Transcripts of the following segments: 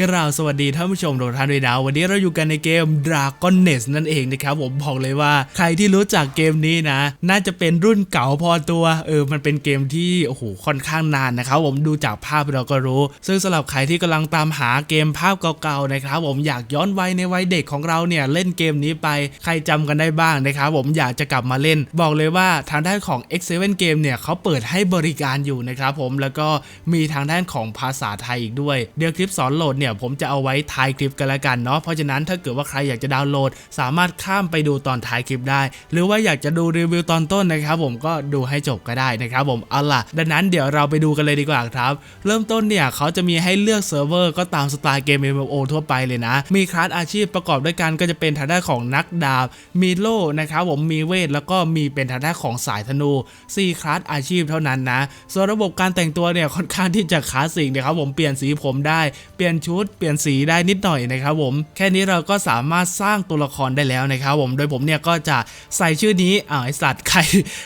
กราบสวัสดีท่านผู้ชมทุกท่านด้วยนะวันนี้เราอยู่กันในเกม Dragon Nest นั่นเองนะครับผมบอกเลยว่าใครที่รู้จักเกมนี้นะ น่าจะเป็นรุ่นเก่าพอตัวเออมันเป็นเกมที่โอ้โหค่อนข้างนานนะครับผมดูจากภาพเราก็รู้ ซึ่งสำหรับใครที่กำลังตามหาเกมภาพเก่าๆนะครับผมอยากย้อนวัยในวัยเด็กของเราเนี่ยเล่นเกมนี้ไปใครจำกันได้บ้างนะครับผมอยากจะกลับมาเล่น บอกเลยว่าทางด้านของ X7 Game เนี่ยเขาเปิดให้บริการอยู่นะครับผมแล้วก็มีทางด้านของภาษาไทยอีกด้วยเดี๋ยวคลิปสอนโหลดเนี่ยผมจะเอาไว้ท้ายคลิปกันละกันเนาะเพราะฉะนั้นถ้าเกิดว่าใครอยากจะดาวน์โหลด สามารถข้ามไปดูตอนท้ายคลิปได้ หรือว่าอยากจะดูรีวิวตอนต้นนะครับผมก็ดูให้จบก็ได้นะครับผมเอาล่ะ ดังนั้นเดี๋ยวเราไปดูกันเลยดีกว่าครับ เริ่มต้นเนี่ยเขาจะมีให้เลือกเซิร์ฟเวอร์ก็ตามสไตล์เกม MMO ทั่วไปเลยนะ มีคลาสอาชีพประกอบด้วยกันก็จะเป็นทางด้านของนักดาบมีโล่นะครับผมมีเวทแล้วก็มีเป็นทางด้านของสายธนู4คลาสอาชีพเท่านั้นนะส่วนระบบการแต่งตัวเนี่ยค่อนข้างที่จะคลาสสิกนะครับผมเปลี่ยนสีผมได้เปลี่ยนชุดเปลี่ยนสีได้นิดหน่อยนะครับผม แค่นี้เราก็สามารถสร้างตัวละครได้แล้วนะครับผม โดยผมเนี่ยก็จะใส่ชื่อนี้อ้าวไอสัตว์ใคร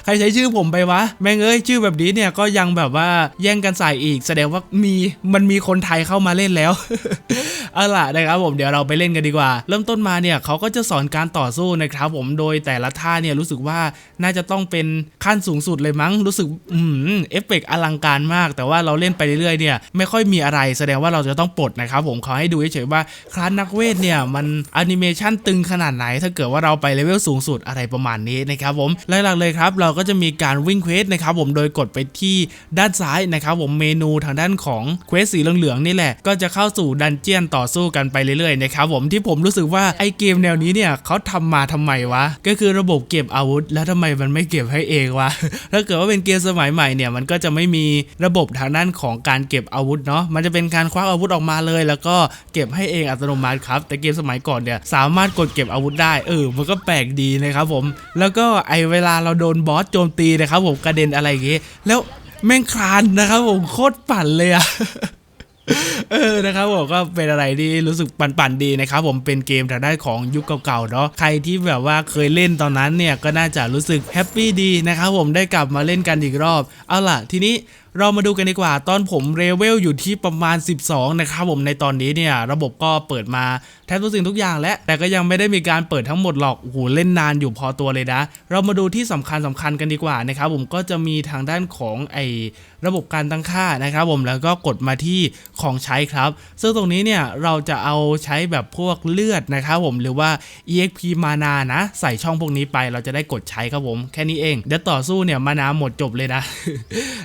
ใครใช้ชื่อผมไปวะ แม่งเอ้ยชื่อแบบนี้เนี่ยก็ยังแบบว่าแย่งกันใส่อีก แสดงว่ามีมันมีคนไทยเข้ามาเล่นแล้วเอาล่ะนะครับผมเดี๋ยวเราไปเล่นกันดีกว่า เริ่มต้นมาเนี่ยเขาก็จะสอนการต่อสู้นะครับผมโดยแต่ละท่าเนี่ยรู้สึกว่าน่าจะต้องเป็นขั้นสูงสุดเลยมั้งรู้สึกอืมเอฟเฟกต์อลังการมาก แต่ว่าเราเล่นไปเรื่อยๆเนี่ยไม่ค่อยมีอะไรแสดงว่าเราจะต้องปลดนะครับครับผมขอให้ดูเฉยๆว่าคลาสนักเวทเนี่ยมันแอนิเมชันตึงขนาดไหน ถ้าเกิดว่าเราไปเลเวลสูงสุดอะไรประมาณนี้นะครับผมหลักๆเลยครับเราก็จะมีการวิ่งเควสนะครับผมโดยกดไปที่ด้านซ้ายนะครับผมเมนูทางด้านของเควสสีเหลืองๆนี่แหละก็จะเข้าสู่ดันเจียนต่อสู้กันไปเรื่อยๆนะครับผมที่ผมรู้สึกว่าไอเกมแนวนี้เนี่ยเขาทำมาทำไมวะ ก็คือระบบเก็บอาวุธ แล้วทำไมมันไม่เก็บให้เองวะถ้าเกิดว่าเป็นเกมสมัยใหม่เนี่ยมันก็จะไม่มีระบบทางด้านของการเก็บอาวุธเนาะมันจะเป็นการควักอาวุธออกมาเลยแล้วก็เก็บให้เองอัตโนมัติครับ แต่เกมสมัยก่อนเนี่ยสามารถกดเก็บอาวุธได้เออมันก็แปลกดีนะครับผม แล้วก็ไอเวลาเราโดนบอสโจมตีนะครับผมกระเด็นอะไรอย่างเงี้ยแล้วแม่งคลานนะครับผมโคตรปั่นเลยอะเออนะครับผมก็เป็นอะไรที่รู้สึกปั่นๆดีนะครับผมเป็นเกมทางด้านของยุคเก่าๆเนาะใครที่แบบว่าเคยเล่นตอนนั้นเนี่ยก็น่าจะรู้สึกแฮปปี้ดีนะครับผมได้กลับมาเล่นกันอีกรอบ เอาล่ะทีนี้ เรามาดูกันดีกว่า ตอนผมเลเวลอยู่ที่ประมาณ 12 นะครับผมในตอนนี้เนี่ยระบบก็เปิดมาแทบทุกสิ่งทุกอย่างแล้วแต่ก็ยังไม่ได้มีการเปิดทั้งหมดหรอกโอ้โหเล่นนานอยู่พอตัวเลยนะ เรามาดูที่สำคัญสำคัญกันดีกว่านะครับผมก็จะมีทางด้านของไอระบบการตั้งค่านะครับผมแล้วก็กดมาที่ของใช้ครับ ซึ่งตรงนี้เนี่ยเราจะเอาใช้แบบพวกเลือดนะครับผมหรือว่า exp มานานะ ใส่ช่องพวกนี้ไปเราจะได้กดใช้ครับผมแค่นี้เองเดี๋ยวต่อสู้เนี่ยมานาหมดจบเลยนะ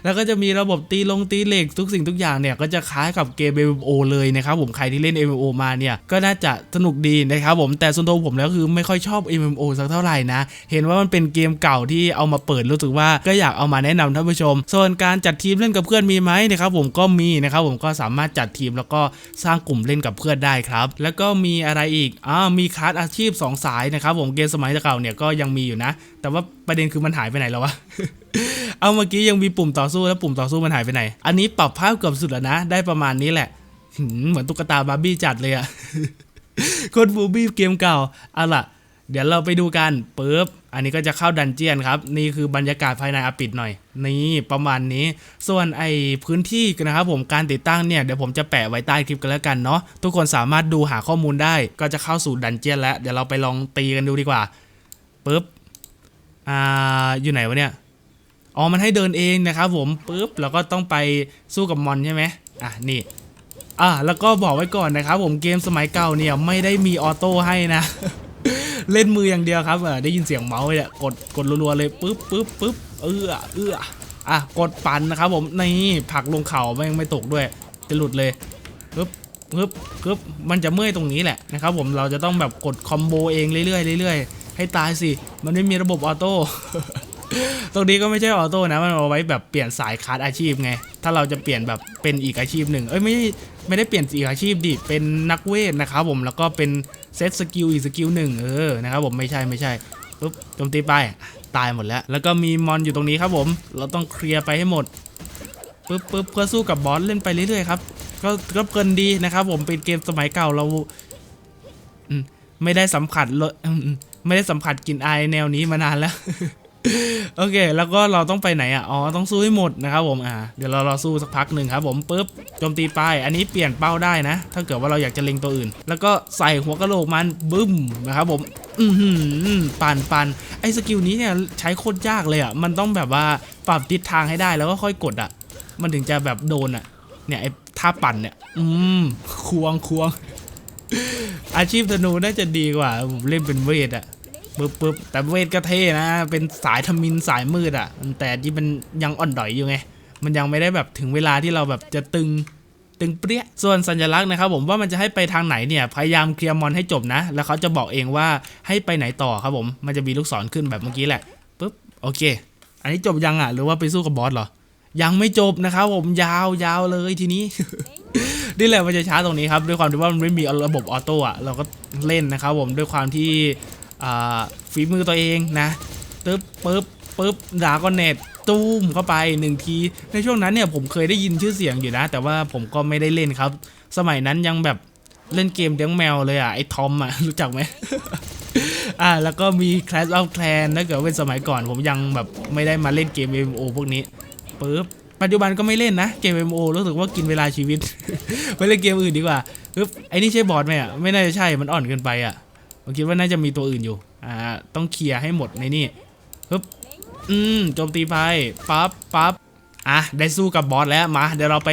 แล้วก็จะมีระบบตีลงตีเหล็กทุกสิ่งทุกอย่างเนี่ยก็จะคล้ายกับเกม MMO เลยนะครับผมใครที่เล่น MMO มาเนี่ยก็น่าจะสนุกดีนะครับผมแต่ส่วนตัวผมแล้วคือไม่ค่อยชอบ MMO สักเท่าไหร่นะ เห็นว่ามันเป็นเกมเก่าที่เอามาเปิดรู้สึกว่าก็อยากเอามาแนะนำท่านผู้ชม ส่วนการจัดทีมเล่นกับเพื่อนมีไหมนะครับผมก็มีนะครับผมก็สามารถจัดทีมแล้วก็สร้างกลุ่มเล่นกับเพื่อนได้ครับ แล้วก็มีอะไรอีกอ่ามีคลาสอาชีพ 2 สายนะครับผมเกมสมัยเก่าเนี่ยก็ยังมีอยู่นะ แต่ว่าประเด็นคือมันหายไปไหนแล้ววะเอาเมื่อกี้ยังมีปุ่มต่อสู้แล้วปุ่มต่อสู้มันหายไปไหน อันนี้ปรับภาพเกือบสุดแล้วนะ ได้ประมาณนี้แหละ เหมือนตุ๊กตาบาร์บี้จัดเลยอะคตรบูบี้เกมเก่าเอาล่ะ เดี๋ยวเราไปดูกันปึ๊บอันนี้ก็จะเข้าดันเจียนครับ นี่คือบรรยากาศภายในอาปิดหน่อย นี่ประมาณนี้ ส่วนไอพื้นที่นะครับผมการติดตั้งเนี่ยเดี๋ยวผมจะแปะไว้ใต้คลิปกันแล้วกันเนาะทุกคนสามารถดูหาข้อมูลได้ ก็จะเข้าสู่ดันเจียนแล้ว เดี๋ยวเราไปลองตีกันดูดีกว่าปึ๊บอ่าอยู่ไหนวะเนี่ย อ๋อมันให้เดินเองนะครับผมปึ๊บแล้วก็ต้องไปสู้กับมอนใช่ไหมอะนี่อะแล้วก็บอกไว้ก่อนนะครับผมเกมสมัยเก่าเนี่ยไม่ได้มีออโต้ให้นะเล่นมืออย่างเดียวครับเออได้ยินเสียงเมาส์เนี่ยกดกดรัวๆเลยปึ๊บปึ๊บปึ๊บเอื้อเอื้ออะกดปั่นนะครับผมนี่ผักลงเข่าไม่ไม่ตกด้วยจะหลุดเลยปึ๊บปึ๊บปึ๊บมันจะเมื่อยตรงนี้แหละนะครับผมเราจะต้องแบบกดคอมโบเองเรื่อยๆเรื่อยๆให้ตายสิ มันไม่มีระบบออโต้ ตรงนี้ก็ไม่ใช่ออโต้นะมันเอาไว้แบบเปลี่ยนสายคลาสอาชีพไง ถ้าเราจะเปลี่ยนแบบเป็นอีกอาชีพหนึ่งเอ้ยไม่ไม่ได้เปลี่ยนอีกอาชีพดิเป็นนักเวทนะครับผมแล้วก็เป็นเซตสกิลอีกสกิลหนึ่งเออนะครับผมไม่ใช่ไม่ใช่ปุ๊บโจมตีไปตายหมดแล้ว แล้วก็มีมอนอยู่ตรงนี้ครับผม เราต้องเคลียร์ไปให้หมดปึ๊บปึ๊บเพื่อสู้กับบอสเล่นไปเรื่อยๆครับก็ก็เพลินดีนะครับผมเป็นเกมสมัยเก่าเราไม่ได้สัมผัสเลยไม่ได้สัมผัสกลิ่นอายแนวนี้มานานแล้ว โอเค แล้วก็เราต้องไปไหนอะ อ๋อ ต้องสู้ให้หมดนะครับผม อ่า เดี๋ยวเรารอสู้สักพักหนึ่งครับผมปุ๊บ โจมตีไป อันนี้เปลี่ยนเป้าได้นะ ถ้าเกิดว่าเราอยากจะเล็งตัวอื่น แล้วก็ใส่หัวกะโหลกมันบึ้มนะครับผม อือหือปันปันไอ้สกิลนี้เนี่ยใช้โคตรยากเลยอะ มันต้องแบบว่าปรับทิศทางให้ได้แล้วก็ค่อยกดอะ มันถึงจะแบบโดนอะ เนี่ยไอ้ท่าปั่นเนี่ย อืม ควงควง อาชีพธนูน่าจะดีกว่า ผมเล่นเป็นเวทอะ ปึ๊บปึ๊บแต่เวทก็เท่นะ เป็นสายทมินสายมืดอะ่ะ แต่ที่มันยังอ่อนดอยอยู่ไง มันยังไม่ได้แบบถึงเวลาที่เราแบบจะตึงตึงเปรี้ย ส่วนสัญลักษณ์นะครับผมว่ามันจะให้ไปทางไหนเนี่ย พยายามเคลียร์มอนให้จบนะ แล้วเขาจะบอกเองว่าให้ไปไหนต่อครับผม มันจะมีลูกศรขึ้นแบบเมื่อกี้แหละปึ๊บโอเค อันนี้จบยังอะ หรือว่าไปสู้กับบอสเหรอ ยังไม่จบนะครับผมยาวยาวเลยทีนี้นี่แหละมันจะช้าตรงนี้ครับด้วยความที่ว่ามันไม่มีระบบออโต้อะเราก็เล่นนะครับผมด้วยความที่ ฝีมือตัวเองนะตึ๊บปึ๊บปึ๊บดาก้อนเน็ตตูมเข้าไปหนึ่งทีในช่วงนั้นเนี่ยผมเคยได้ยินชื่อเสียงอยู่นะ แต่ว่าผมก็ไม่ได้เล่นครับ สมัยนั้นยังแบบเล่นเกมเลี้ยงแมวเลยอะไอ้ทอมอะรู้จักไหมอ่าแล้วก็มี Clash of Clans ถ้าเกิดเป็นสมัยก่อนผมยังแบบไม่ได้มาเล่นเกม MMO พวกนี้ปึ๊บปัจจุบันก็ไม่เล่นนะเกม MMO รู้สึกว่ากินเวลาชีวิต ไปเล่นเกมอื่นดีกว่าปึ๊บไอ้นี่ใช่บอสไหมอะไม่น่าจะใช่มันอ่อนเกินไปอะ ผมคิดว่าน่าจะมีตัวอื่นอยู่ อ่า ต้องเคลียร์ให้หมดในนี่ฮึบอืมโจมตีไปปั๊บปั๊บอะได้สู้กับบอสแล้วมา เดี๋ยวเราไป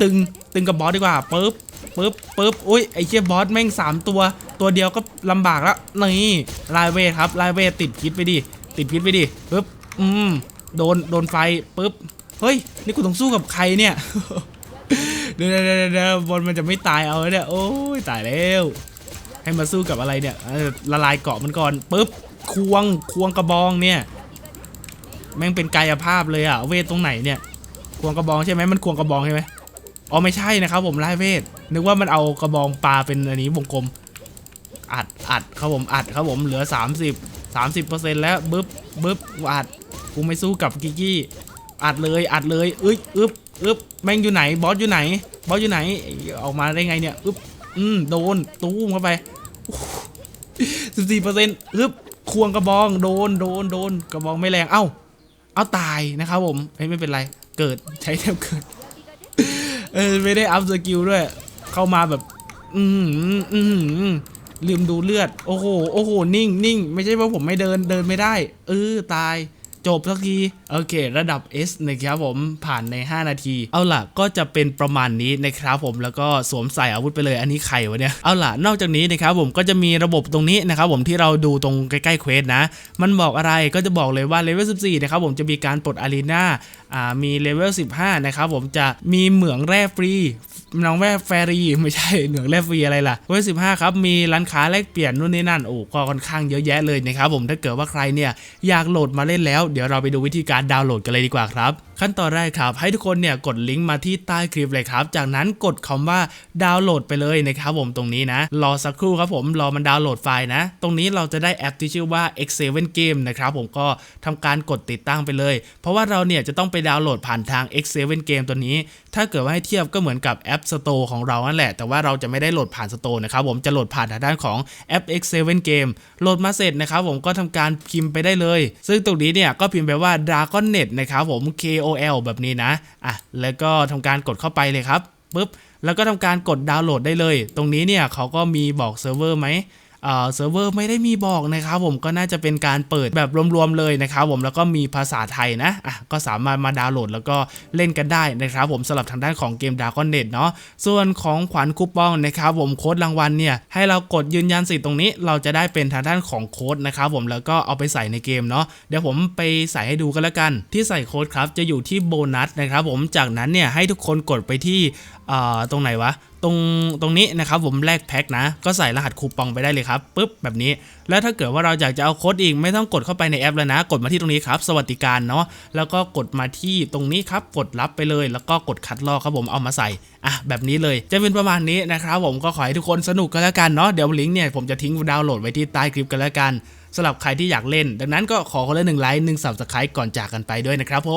ตึงตึงกับบอสดีกว่าปึ๊บปึ๊บปึ๊บอุ้ยไอ้เชี่ยบอสแม่งสามตัว ตัวเดียวก็ลำบากแล้วนี่ลายเวทครับลายเวทติดพิษไปดิติดพิษไปดิปึ๊บอืมโดนโดนไฟปึ๊บเฮ้ยนี่กูต้องสู้กับใครเนี่ยเดี๋ยวเดี๋ยวเดี๋ยวเดี๋ยวบอลมันจะไม่ตายเอาเนี่ยโอ้ยตายแล้ว ให้มาสู้กับอะไรเนี่ยละลายเกาะมันก่อนปุ๊บควงควงกระบองเนี่ยแม่งเป็นกายภาพเลยอะเวทตรงไหนเนี่ย ควงกระบองใช่ไหมมันควงกระบองใช่ไหมอ๋อไม่ใช่นะครับ ผมไล่เวทนึกว่ามันเอากระบองปลาเป็นอันนี้วงกลม อัดอัดครับผมอัดครับผมเหลือ 30 30%แล้วบึ๊บบึ๊บอัดกูไม่สู้กับกิกี้อัดเลยอัดเลยอึ๊บอึ๊บอึ๊บแม่งอยู่ไหนบอสอยู่ไหนบอสอยู่ไหนออกมาได้ไงเนี่ยอึ๊บ อืมโดนตู้มเข้าไปสิบสี่เปอร์เซ็นต์ฮึบควงกระบองโดนโดนโดนกระบองไม่แรงเอ้า เอาตายนะครับผมเฮ้ไม่เป็นไร เกิดใช้แทบเกิดเออไม่ได้อัพสกิลด้วย เข้ามาแบบ อืมอืมลืมดูเลือด โอ้โห โอ้โห นิ่งนิ่งไม่ใช่ว่าผมไม่เดินเดินไม่ได้ เออตาย จบสักทีโอเค ระดับ S นะครับผมผ่านใน 5 นาที เอาล่ะก็จะเป็นประมาณนี้นะครับผมแล้วก็สวมใส่อาวุธไปเลยอันนี้ใครวะเนี่ยเอาล่ะนอกจากนี้นะครับผมก็จะมีระบบตรงนี้นะครับผมที่เราดูตรงใกล้ๆเควสนะ มันบอกอะไรก็จะบอกเลยว่าเลเวล14นะครับผมจะมีการปลดอารีนาอ่ามีเลเวล15นะครับผมจะมีเหมืองแร่ฟรีน้องแร่แฟรีไม่ใช่เหมืองแร่ฟรีอะไรล่ะเวล15ครับ มีร้านค้าแลกเปลี่ยนนู่นนี่นั่นโอ้ก็ค่อนข้างเยอะแยะเลยนะครับผมถ้าเกิดว่าใครเนี่ยอยากโหลดมาเล่นแล้วเดี๋ยวเราไปดูวิธีการดาวน์โหลดกันเลยดีกว่าครับ ขั้นตอนแรกครับให้ทุกคนเนี่ยกดลิงก์มาที่ใต้คลิปเลยครับ จากนั้นกดคำว่าดาวน์โหลดไปเลยนะครับผมตรงนี้นะ รอสักครู่ครับผมรอมันดาวน์โหลดไฟล์นะ ตรงนี้เราจะได้แอปที่ชื่อว่า X7 Game นะครับผมก็ทำการกดติดตั้งไปเลย เพราะว่าเราเนี่ยจะต้องไปดาวน์โหลดผ่านทาง X7 Game ตัวนี้ ถ้าเกิดว่าให้เทียบก็เหมือนกับแอป Store ของเรานั่นแหละ แต่ว่าเราจะไม่ได้โหลดผ่าน Store นะครับผมจะโหลดผ่านทางด้านของแอป X7 Game โหลดมาเสร็จนะครับผมก็ทำการพิมพ์ไปได้เลย ซึ่งตรงนี้เนี่ยก็พิมพ์ไปว่า Dragonnet นะครับผม KOL แบบนี้นะอะแล้วก็ทำการกดเข้าไปเลยครับปุ๊บแล้วก็ทำการกดดาวน์โหลดได้เลย ตรงนี้เนี่ยเขาก็มีบอกเซิร์ฟเวอร์ไหม เซิร์ฟเวอร์ไม่ได้มีบอกนะครับผมก็น่าจะเป็นการเปิดแบบรวมๆเลยนะครับผมแล้วก็มีภาษาไทยนะอะก็สามารถมาดาวน์โหลดแล้วก็เล่นกันได้นะครับผมสำหรับทางด้านของเกม Dragon Net เนาะส่วนของขวัญคูปองนะครับผมโค้ดรางวัลเนี่ยให้เรากดยืนยันสิทธิ์ตรงนี้ เราจะได้เป็นทางด้านของโค้ดนะครับผมแล้วก็เอาไปใส่ในเกมเนาะเดี๋ยวผมไปใส่ให้ดูกันแล้วกัน ที่ใส่โค้ดครับจะอยู่ที่โบนัสนะครับผมจากนั้นเนี่ยให้ทุกคนกดไปที่ตรงไหนวะ ตรงตรงนี้นะครับผมแลกแพ็คนะ ก็ใส่รหัสคูปองไปได้เลยครับปุ๊บแบบนี้ แล้วถ้าเกิดว่าเราอยากจะเอาโค้ดอีกไม่ต้องกดเข้าไปในแอปแล้วนะ กดมาที่ตรงนี้ครับ สวัสดิการเนาะแล้วก็กดมาที่ตรงนี้ครับกดรับไปเลย แล้วก็กดคัดลอกครับผมเอามาใส่อะแบบนี้เลยจะเป็นประมาณนี้นะครับผมก็ขอให้ทุกคนสนุกกันแล้วกันเนาะเดี๋ยวลิงก์เนี่ยผมจะทิ้งดาวน์โหลดไว้ที่ใต้คลิปกันแล้วกันสำหรับใครที่อยากเล่น ดังนั้นก็ขอคนละหนึ่งไลค์หนึ่งสับสไครต์ก่อนจากกันไปด้วยนะครับผม